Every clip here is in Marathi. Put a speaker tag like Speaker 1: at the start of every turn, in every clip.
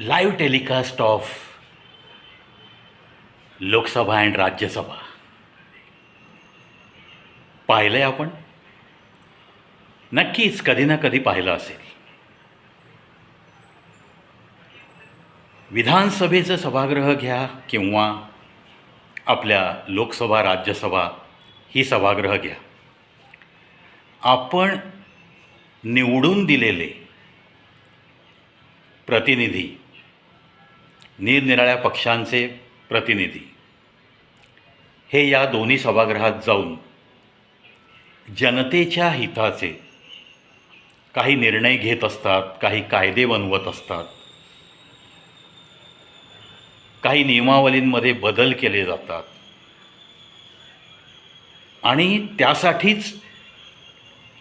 Speaker 1: Live telecast of Lok Sabha and Rajya Sabha पाहिलं आहे आपण? नक्कीच कधी ना कधी पाहिलं असेल. विधानसभेचं सभागृह घ्या किंवा आपल्या लोकसभा राज्यसभा ही सभागृह घ्या. आपण निवडून दिलेले प्रतिनिधी निरनिराळ्या पक्षांचे प्रतिनिधी. हे या दोन्ही सभागृहात जाऊन जनतेच्या हिताचे काही निर्णय घेत असतात काही कायदे बनवत असतात. काही नियमावलींमध्ये बदल केले जातात. आणि त्यासाठीच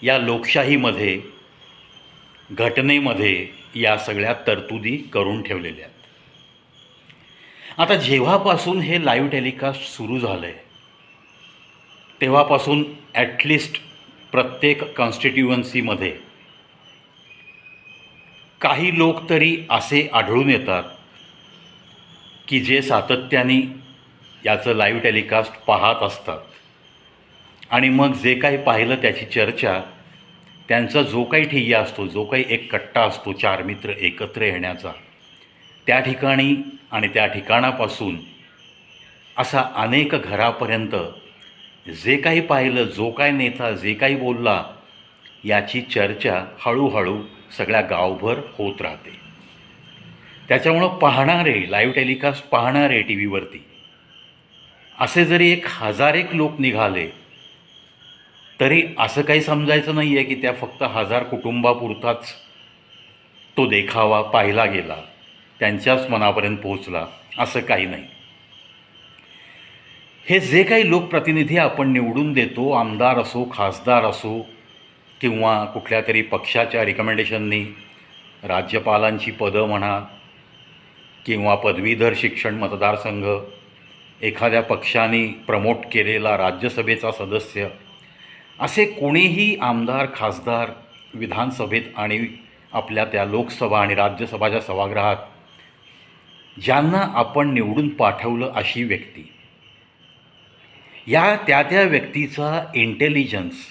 Speaker 1: या लोकशाहीमध्ये घटनेमध्ये या सगळ्या तरतुदी करून ठेवलेल्या आहेत. आता जेव्हापासून हे लाईव्ह टेलिकास्ट सुरू झालं आहे तेव्हापासून ॲटलिस्ट प्रत्येक कॉन्स्टिट्युअन्सीमध्ये काही लोक तरी असे आढळून येतात की जे सातत्याने याचं लाईव्ह टेलिकास्ट पाहत असतात. आणि मग जे काही पाहिलं त्याची चर्चा त्यांचा जो काही ठिय्या असतो जो काही एक कट्टा असतो चार मित्र एकत्र येण्याचा त्या ठिकाणी आणि त्या ठिकाणापासून असा अनेक घरापर्यंत जे काही पाहिलं जो काय नेता जे काही बोलला याची चर्चा हळूहळू सगळ्या गावभर होत राहते. त्याच्यामुळं पाहणारे लाईव्ह टेलिकास्ट पाहणारे टी व्हीवरती असे जरी एक हजार एक लोक निघाले तरी असं काही समजायचं नाही आहे की त्या फक्त हजार कुटुंबापुरताच तो देखावा पाहिला गेला. त्यांच्याच मनापर्यंत पोहोचला असं काही नाही. हे जे काही लोकप्रतिनिधी आपण निवडून देतो आमदार असो खासदार असो किंवा कुठल्या तरी पक्षाच्या रिकमेंडेशननी राज्यपालांची पदं म्हणा किंवा पदवीधर शिक्षण मतदारसंघ एखाद्या पक्षाने प्रमोट केलेला राज्यसभेचा सदस्य असे कोणीही आमदार खासदार विधानसभेत आणि आपल्या त्या लोकसभा आणि राज्यसभाच्या सभागृहात ज्यांना आपण निवडून पाठवलं अशी व्यक्ती. या त्या त्या व्यक्तीचा इंटेलिजन्स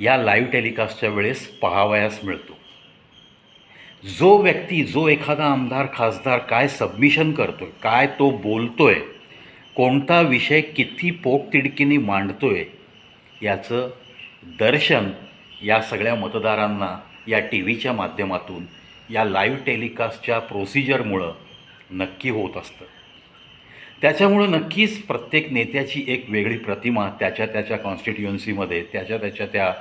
Speaker 1: या लाईव्ह टेलिकास्टच्या वेळेस पाहावयास मिळतो. जो व्यक्ती जो एखादा आमदार खासदार काय सबमिशन करतो आहे काय तो बोलतो आहे कोणता विषय किती पोटतिडकीने आहे याचं दर्शन या सगळ्या मतदारांना या टी व्हीच्या माध्यमातून या लाईव्ह टेलिकास्टच्या प्रोसिजरमुळं नक्की होत असतं. त्याच्यामुळं नक्कीच प्रत्येक नेत्याची एक वेगळी प्रतिमा त्याच्या त्याच्या कॉन्स्टिट्युएन्सीमध्ये त्याच्या त्याच्या त्या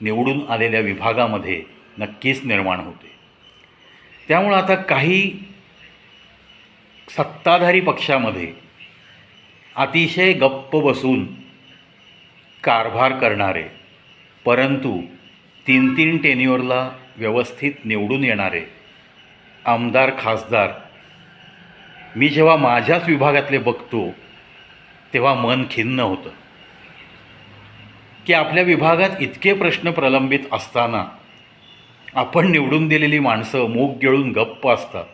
Speaker 1: निवडून आलेल्या विभागामध्ये नक्कीच निर्माण होते. त्यामुळं आता काही सत्ताधारी पक्षामध्ये अतिशय गप्प बसून कारभार करणारे परंतु तीन तीन टेन्युअरला व्यवस्थित निवडून येणारे आमदार खासदार मी जेव्हा माझ्याच विभागातले बघतो तेव्हा मन खिन्न होतं. की आपल्या विभागात इतके प्रश्न प्रलंबित असताना आपण निवडून दिलेली माणसं मूग गिळून गप्प असतात.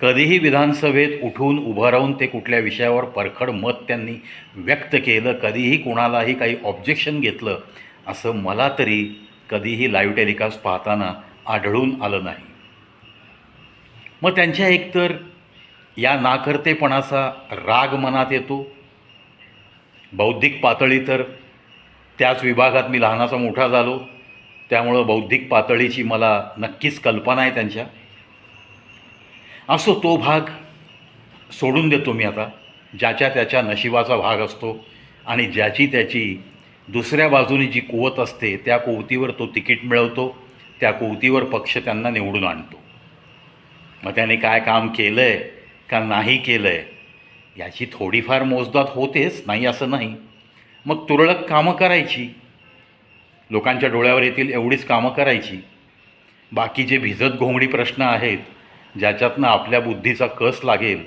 Speaker 1: कधीही विधानसभेत उठून उभं राहून ते कुठल्या विषयावर परखड मत त्यांनी व्यक्त केलं कधीही कुणालाही काही ऑब्जेक्शन घेतलं असं मला तरी कधीही लाईव्ह टेलिकास्ट पाहताना आढळून आलं नाही. मग त्यांच्या एकतर या नाकर्तेपणाचा राग मनात येतो. बौद्धिक पातळी तर त्याच विभागात मी लहानाचा मोठा झालो. त्यामुळं बौद्धिक पातळीची मला नक्कीच कल्पना आहे त्यांच्या. असो तो भाग सोडून देतो मी आता ज्याच्या त्याच्या नशिबाचा भाग असतो आणि ज्याची त्याची दुसऱ्या बाजूने जी कुवत असते त्या कुवतीवर तो तिकीट मिळवतो त्या कुवतीवर पक्ष त्यांना निवडून आणतो. मग त्याने काय काम केलं आहे का नाही केलं आहे याची थोडीफार मोजदात होतेच नाही असं नाही. मग तुरळक कामं करायची. लोकांच्या डोळ्यावर येतील एवढीच कामं करायची. बाकीचे भिजत घोंगडी प्रश्न आहेत ज्याच्यातनं आपल्या बुद्धीचा कस लागेल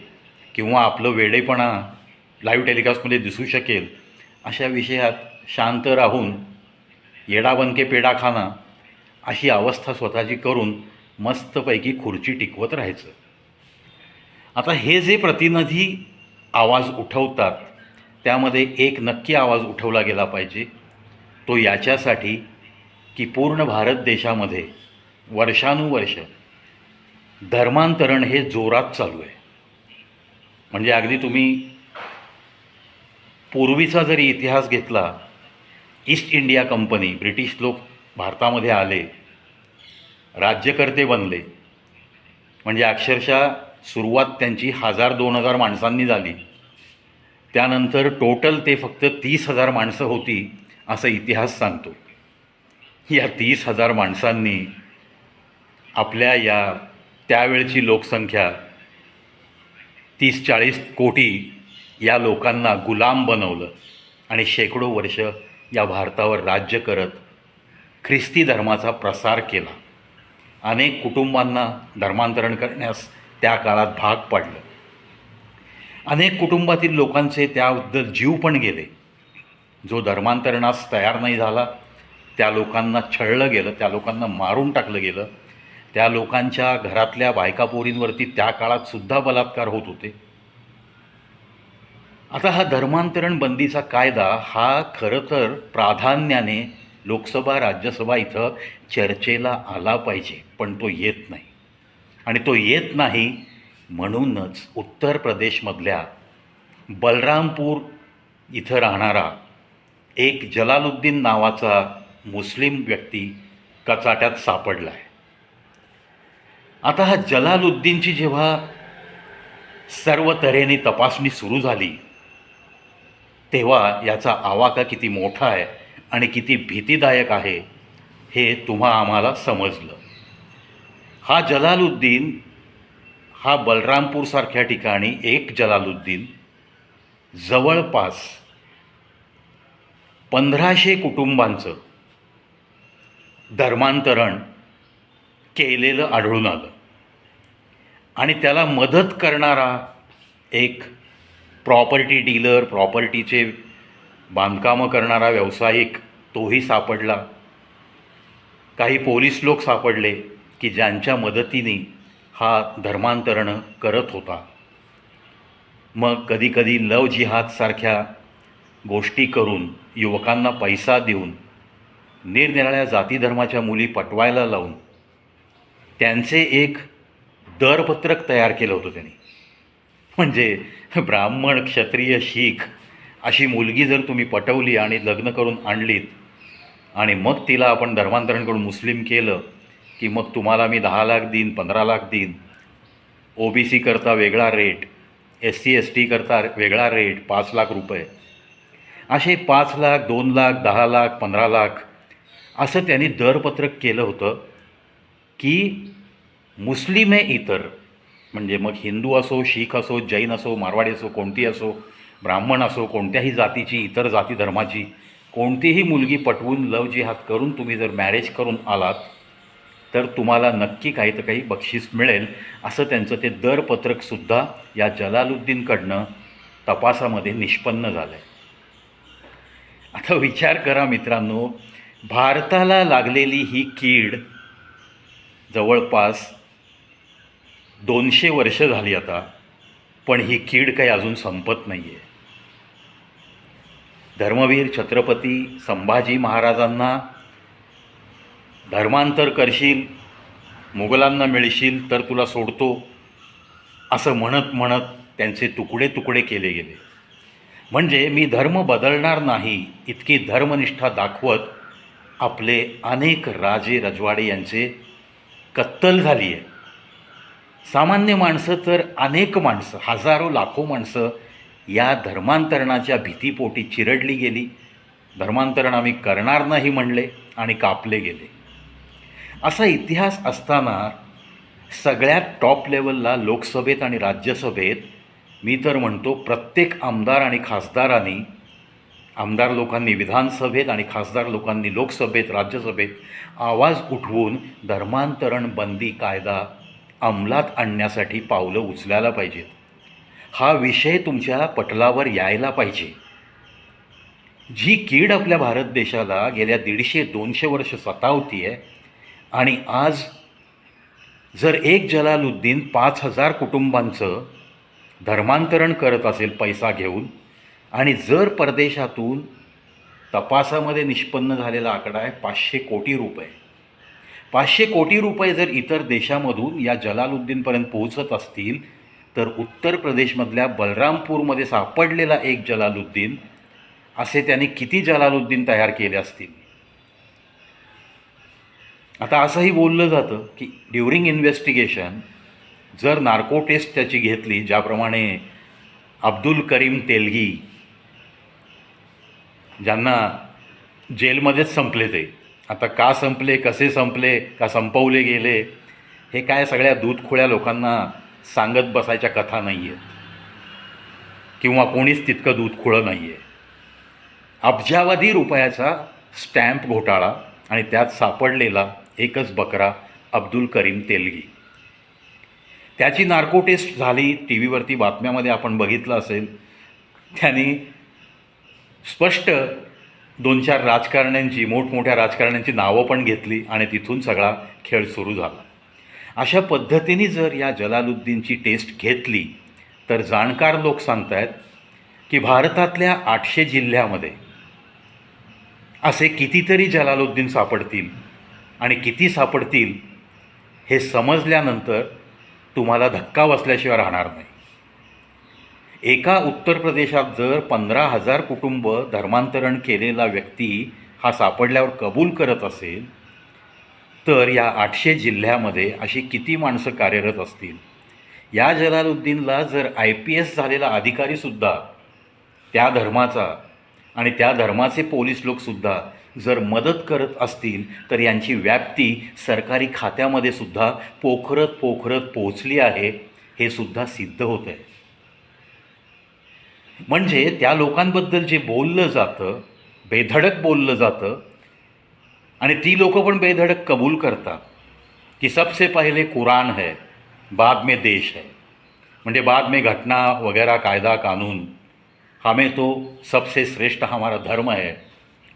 Speaker 1: किंवा आपलं वेडेपणा लाईव्ह टेलिकास्टमध्ये दिसू शकेल अशा विषयात शांत राहून येडा बनके पेडा खाना अशी अवस्था स्वतःची करून मस्तपैकी खुर्ची टिकवत राहायचं. आता हे जे प्रतिनिधी आवाज उठवतात त्यामध्ये एक नक्की आवाज उठवला गेला पाहिजे. तो याच्यासाठी की पूर्ण भारत देशामध्ये वर्षानुवर्ष धर्मांतरण हे जोरात चालू आहे. म्हणजे अगदी तुम्ही पूर्वीचा जरी इतिहास घेतला ईस्ट इंडिया कंपनी ब्रिटिश लोक भारतामध्ये आले राज्यकर्ते बनले. म्हणजे अक्षरशः सुरुवात त्यांची हजार दोन हजार माणसांनी झाली. त्यानंतर टोटल ते फक्त तीस हजार माणसं होती असं इतिहास सांगतो. या तीस हजार माणसांनी आपल्या या त्यावेळची लोकसंख्या तीस चाळीस कोटी या लोकांना गुलाम बनवलं आणि शेकडो वर्ष या भारतावर राज्य करत ख्रिस्ती धर्माचा प्रसार केला. अनेक कुटुंबांना धर्मांतरण करण्यास त्या काळात भाग पाडलं. अनेक कुटुंबातील लोकांचे त्याबद्दल जीव पण गेले. जो धर्मांतरणास तयार नाही झाला त्या लोकांना छळलं गेलं त्या लोकांना मारून टाकलं गेलं. त्या लोकांच्या घरातल्या बायकापोरींवरती त्या काळात सुद्धा बलात्कार होत होते. आता हा धर्मांतरण बंदीचा कायदा हा खरं तर प्राधान्याने लोकसभा राज्यसभा इथं चर्चेला आला पाहिजे पण तो येत नाही. आणि तो येत नाही म्हणूनच उत्तर प्रदेशमधल्या बलरामपूर इथं राहणारा एक जलालुद्दीन नावाचा मुस्लिम व्यक्ती कचाट्यात सापडला आहे आता हा जलालुद्दीनची जेव्हा सर्व तऱ्हेने तपासणी सुरू झाली तेव्हा याचा आवाका किती मोठा आहे आणि किती भीतीदायक आहे हे तुम्हा आम्हाला समजलं. हा जलालुद्दीन हा बलरामपूरसारख्या ठिकाणी एक जलालुद्दीन जवळपास पंधराशे कुटुंबांचं धर्मांतरण केलेलं आढळून आलं. आणि त्याला मदत करणारा एक प्रॉपर्टी डीलर प्रॉपर्टीचे बांधकामं करणारा व्यावसायिक तोही सापडला. काही पोलीस लोक सापडले की ज्यांच्या मदतीने हा धर्मांतरणं करत होता. मग कधीकधी लव जिहादसारख्या गोष्टी करून युवकांना पैसा देऊन निरनिराळ्या जातीधर्माच्या मुली पटवायला लावून त्यांचे एक दरपत्रक तयार केलं होतं त्यांनी. म्हणजे ब्राह्मण क्षत्रिय शीख अशी मुलगी जर तुम्ही पटवली आणि लग्न करून आणलीत आणि मग तिला आपण धर्मांतरण करून मुस्लिम केलं की मग तुम्हाला मी दहा लाख देईन पंधरा लाख देईन. ओ बी सी करता वेगळा rate S C S T करता वेगळा रेट पाच लाख रुपये. असे पाच लाख दोन लाख दहा लाख पंधरा लाख असं त्यांनी दरपत्रक केलं होतं की मुस्लिम आहे इतर म्हणजे मग हिंदू असो शीख असो जैन असो मारवाडी असो कोणती असो ब्राह्मण असो कोणत्याही जातीची इतर जाती धर्माची कोणतीही मुलगी पटवून लव जिहाद करून तुम्ही जर मॅरेज करून आलात तर तुम्हाला नक्की काही तर काही बक्षीस मिळेल असं त्यांचं ते दरपत्रकसुद्धा या जलालुद्दीनकडनं तपासामध्ये निष्पन्न झालं आहे आता विचार करा मित्रांनो भारताला लागलेली ही कीड जवळपास दोनशे वर्ष झाली आता पण ही कीड काही अजून संपत नाही आहे धर्मवीर छत्रपती संभाजी महाराजांना धर्मांतर करशील मुघलांना मिळशील तर तुला सोडतो असं म्हणत म्हणत त्यांचे तुकडे तुकडे केले गेले. म्हणजे मी धर्म बदलणार नाही इतकी धर्मनिष्ठा दाखवत आपले अनेक राजे रजवाडे यांचे कत्तल झाली आहे सामान्य माणसं तर अनेक माणसं हजारो लाखो माणसं या धर्मांतरणाच्या भीतीपोटी चिरडली गेली. धर्मांतरण आम्ही करणार नाही म्हणले आणि कापले गेले. असा इतिहास असताना सगळ्यात टॉप लेवलला लोकसभेत आणि राज्यसभेत मी तर म्हणतो प्रत्येक आमदार आणि खासदारांनी आमदार लोकांनी विधानसभेत आणि खासदार लोकांनी लोकसभेत राज्यसभेत आवाज उठवून धर्मांतरण बंदी कायदा अंमलात आणण्यासाठी पावलं उचलायला पाहिजेत हा विषय तुमच्या पटलावर यायला पाहिजे. जी कीड आपल्या भारत देशाला गेल्या दीडशे दोनशे वर्ष सतावती आहे आणि आज जर एक जलालुद्दीन पाच हजार कुटुंबांचं धर्मांतरण करत असेल पैसा घेऊन आणि जर परदेशातून तपासामध्ये निष्पन्न झालेला आकडा आहे पाचशे कोटी रुपये पाचशे कोटी रुपये जर इतर देशामधून या जलालुद्दीनपर्यंत पोहोचत असतील तर उत्तर प्रदेशमधल्या बलरामपूरमध्ये सापडलेला एक जलालुद्दीन असे त्याने किती जलालुद्दीन तयार केले असतील? आता असंही बोललं जातं की ड्युरिंग इन्व्हेस्टिगेशन जर नार्को टेस्ट त्याची घेतली ज्याप्रमाणे अब्दुल करीम तेलगी ज्यांना जेलमध्येच संपले ते आता का संपले कसे संपले का संपवले गेले हे काय सगळ्या दूधखोळ्या लोकांना सांगत बसायच्या कथा नाही आहेत किंवा कोणीच तितकं दूधखोळं नाही आहे अब्जावधी रुपयाचा स्टॅम्प घोटाळा आणि त्यात सापडलेला एकच बकरा अब्दुल करीम तेलगी. त्याची नार्को टेस्ट झाली टी व्हीवरती बातम्यामध्ये आपण बघितलं असेल त्याने स्पष्ट दोन चार राजकारण्यांची मोठमोठ्या राजकारण्यांची नावं पण घेतली आणि तिथून सगळा खेळ सुरू झाला. अशा पद्धतीने जर या जलालुद्दीनची टेस्ट घेतली तर जाणकार लोक सांगतायत की भारतातल्या आठशे जिल्ह्यामध्ये असे कितीतरी जलालुद्दीन सापडतील आणि किती सापडतील हे समजल्यानंतर तुम्हाला धक्का बसल्याशिवाय राहणार नाही. एका उत्तर प्रदेशात जर पंधरा हजार कुटुंब धर्मांतरण केलेला व्यक्ती हा सापडल्यावर कबूल करत असेल तर या आठशे जिल्ह्यामध्ये अशी किती माणसं कार्यरत असतील? या जलालुद्दीनला जर आय पी एस झालेला अधिकारीसुद्धा त्या धर्माचा आणि त्या धर्माचे पोलीस लोकसुद्धा जर मदत करत असतील तर यांची व्याप्ती सरकारी खात्यामध्ये सुद्धा पोखरत पोखरत पोहोचली आहे हे सुद्धा सिद्ध होत आहे म्हणजे त्या लोकांबद्दल जे बोललं जातं बेधडक बोललं जातं आणि ती लोकं पण बेधडक कबूल करतात की सबसे पहिले कुरान है बाद में देश है. म्हणजे बाद में घटना वगैरह कायदा कानून हमें तो सबसे श्रेष्ठ हमारा धर्म है.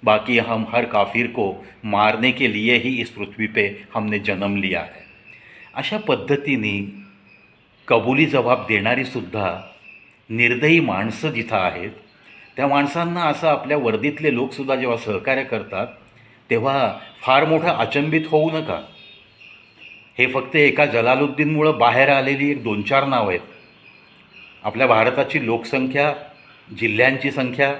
Speaker 1: बाकी हम हर काफिर को मारने के लिए ही इस पृथ्वी पे हमने जन्म लिया है. अशा पद्धतीने कबुली जबाब देणारीसुद्धा निर्दयी माणसं जिथं आहेत त्या माणसांना असं आपल्या वर्दीतले लोकसुद्धा जेव्हा सहकार्य करतात तेव्हा फार मोठं अचंबित होऊ नका. हे फक्त एका जलालुद्दीनमुळं बाहेर आलेली एक दोन चार नावं आहेत. आपल्या भारताची लोकसंख्या जिल्ह्यांची संख्या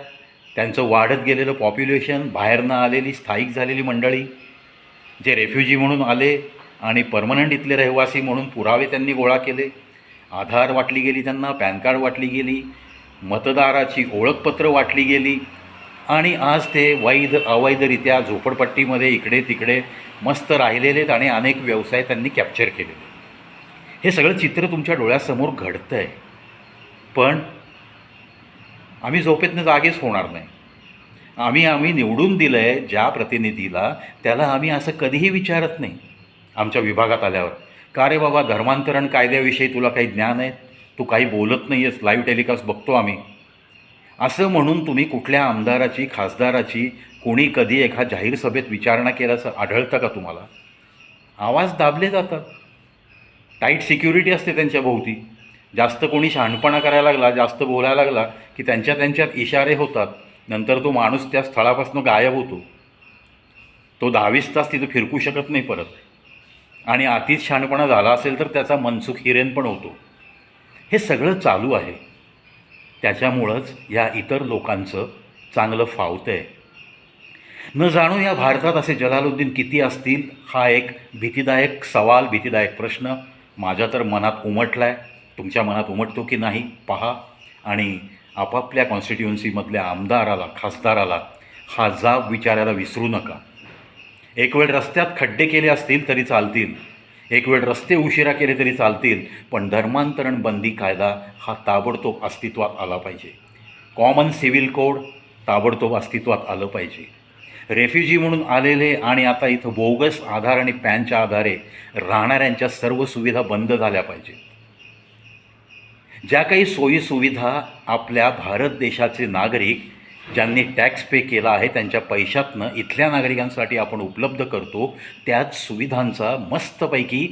Speaker 1: त्यांचं वाढत गेलेलं पॉप्युलेशन बाहेरनं आलेली स्थायिक झालेली मंडळी जे रेफ्युजी म्हणून आले आणि परमनंट इथले रहिवासी म्हणून पुरावे त्यांनी गोळा केले. आधार वाटली गेली त्यांना पॅन कार्ड वाटली गेली मतदाराची ओळखपत्र वाटली गेली आणि आज ते वैध अवैधरित्या झोपडपट्टीमध्ये इकडे तिकडे मस्त राहिलेले आहेत आणि अनेक व्यवसाय त्यांनी कॅप्चर केलेले. हे सगळं चित्र तुमच्या डोळ्यासमोर घडतं आहे पण आम्ही झोपेतनं जागेच होणार नाही. आम्ही आम्ही निवडून दिलं आहे ज्या प्रतिनिधीला त्याला आम्ही असं कधीही विचारत नाही. आमच्या विभागात आल्यावर. का रे बाबा? धर्मांतरण कायद्याविषयी तुला काही ज्ञान आहे? तू काही बोलत नाही आहेस लाईव्ह टेलिकास्ट बघतो आम्ही. असं म्हणून तुम्ही कुठल्या आमदाराची खासदाराची कोणी कधी एका जाहीर सभेत विचारणा केल्याचं आढळतं का तुम्हाला? आवाज दाबले जातात. टाईट सिक्युरिटी असते त्यांच्या भोवती. जास्त कोणी शहाणपणा करायला लागला जास्त बोलायला लागला की त्यांच्या त्यांच्यात इशारे होतात. नंतर तो माणूस त्या स्थळापासून गायब होतो. तो दहावीस तास तिथं फिरकू शकत नाही परत. आणि अतिच शहाणपणा झाला असेल तर त्याचा मनसुख हिरेन पण होतो. हे सगळं चालू आहे. त्याच्यामुळंच या इतर लोकांचं चांगलं फावतं आहे न जाणू या भारतात असे जलालुद्दीन किती असतील हा एक भीतीदायक सवाल भीतीदायक प्रश्न माझ्या तर मनात उमटला आहे तुमच्या मनात उमटतो की नाही पहा. आणि आपापल्या कॉन्स्टिट्युन्सीमधल्या आमदाराला खासदाराला हा जाब विचारायला विसरू नका. एक वेळ रस्त्यात खड्डे केले असतील तरी चालतील. एक वेळ रस्ते उशिरा केले तरी चालतील. पण धर्मांतरण बंदी कायदा हा ताबडतोब अस्तित्वात आला पाहिजे. कॉमन सिव्हिल कोड ताबडतोब अस्तित्वात आलं पाहिजे. रेफ्युजी म्हणून आलेले आणि आता इथं बोगस आधार आणि पॅनच्या आधारे राहणाऱ्यांच्या सर्व सुविधा बंद झाल्या पाहिजेत. ज्या काही सोयीसुविधा आपल्या भारत देशाचे नागरिक ज्यांनी टॅक्स पे केला आहे त्यांच्या पैशातनं इथल्या नागरिकांसाठी आपण उपलब्ध करतो त्याच सुविधांचा मस्तपैकी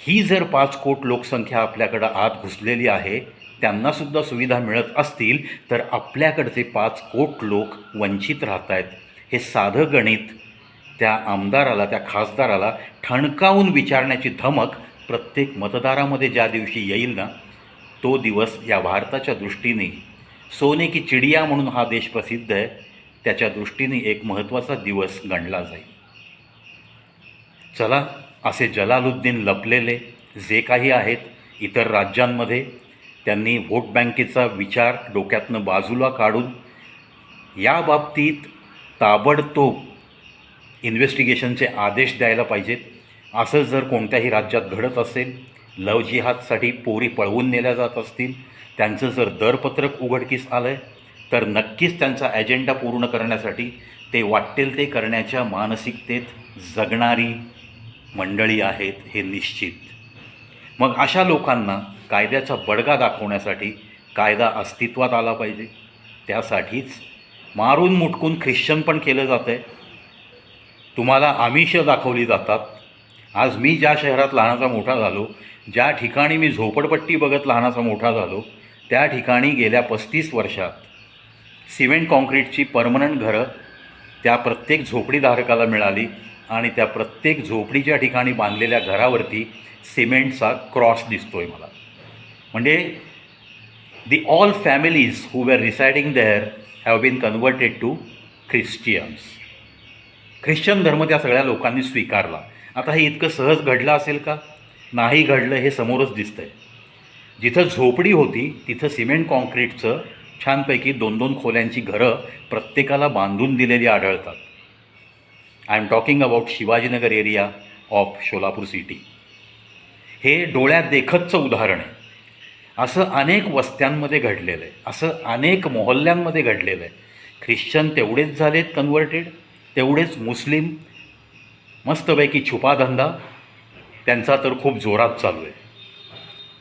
Speaker 1: ही जर पाच कोट लोकसंख्या आपल्याकडं आत घुसलेली आहे त्यांनासुद्धा सुविधा मिळत असतील तर आपल्याकडचे पाच कोट लोक वंचित राहत आहेत हे साधं गणित त्या आमदाराला त्या खासदाराला ठणकावून विचारण्याची धमक प्रत्येक मतदारामध्ये ज्या दिवशी येईल ना तो दिवस या भारताच्या दृष्टीने सोने की चिडिया म्हणून हा देश प्रसिद्ध आहे. त्याच्या दृष्टीने एक महत्त्वाचा दिवस गणला जाईल. चला असे जलालुद्दीन लपलेले जे काही आहेत इतर राज्यांमध्ये त्यांनी व्होट बँकेचा विचार डोक्यातनं बाजूला काढून या बाबतीत ताबडतोब इन्व्हेस्टिगेशनचे आदेश द्यायला पाहिजेत. असं जर कोणत्याही राज्यात घडत असेल लव जिहादसाठी पोरी पळवून नेल्या जात असतील त्यांचं जर दरपत्रक उघडकीस आलं आहे तर नक्कीच त्यांचा ॲजेंडा पूर्ण करण्यासाठी ते वाटेल ते करण्याच्या मानसिकतेत जगणारी मंडळी आहेत हे निश्चित. मग अशा लोकांना कायद्याचा बडगा दाखवण्यासाठी कायदा अस्तित्वात आला पाहिजे. त्यासाठीच मारून मुटकून ख्रिश्चन पण केलं जातं आहे तुम्हाला आमिष दाखवली जातात. आज मी ज्या शहरात लहानाचा मोठा झालो ज्या ठिकाणी मी झोपडपट्टी बघत लहानाचा मोठा झालो त्या ठिकाणी गेल्या पस्तीस वर्षात सिमेंट काँक्रीटची परमनंट घरं त्या प्रत्येक झोपडीधारकाला मिळाली आणि त्या प्रत्येक झोपडीच्या ठिकाणी बांधलेल्या घरावरती सिमेंटचा क्रॉस दिसतो आहे मला. म्हणजे the all families who were residing there have been converted to Christians. Christian धर्म त्या सगळ्या लोकांनी स्वीकारला. आता हे इतकं सहज घडलं असेल का? नाही घडलं हे समोरच दिसतंय. जिथं झोपडी होती तिथं सिमेंट काँक्रीटचं छानपैकी दोन दोन खोल्यांची घरं प्रत्येकाला बांधून दिलेली आढळतात. I M talking about Shivajinagar area of Solapur city हे डोळ्यात देखतचं उदाहरण आहे. असं अनेक वस्त्यांमध्ये घडलेलं आहे. असं अनेक मोहल्ल्यांमध्ये घडलेलं आहे. ख्रिश्चन तेवढेच झालेत कन्व्हर्टेड तेवढेच मुस्लिम मस्तपैकी छुपाधंदा त्यांचा तर खूप जोरात चालू आहे.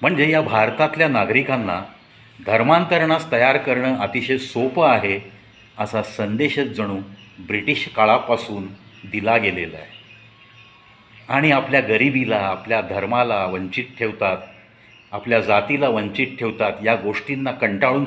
Speaker 1: म्हणजे या भारतातल्या नागरिकांना धर्मांतरणास तयार करणं अतिशय सोपं आहे असा संदेशच जणू ब्रिटिश काळापासून दिला गेलेला आहे. आणि आपल्या गरिबीला आपल्या धर्माला वंचित ठेवतात आपल्या जातीला वंचित ठेवतात या गोष्टींना कंटाळून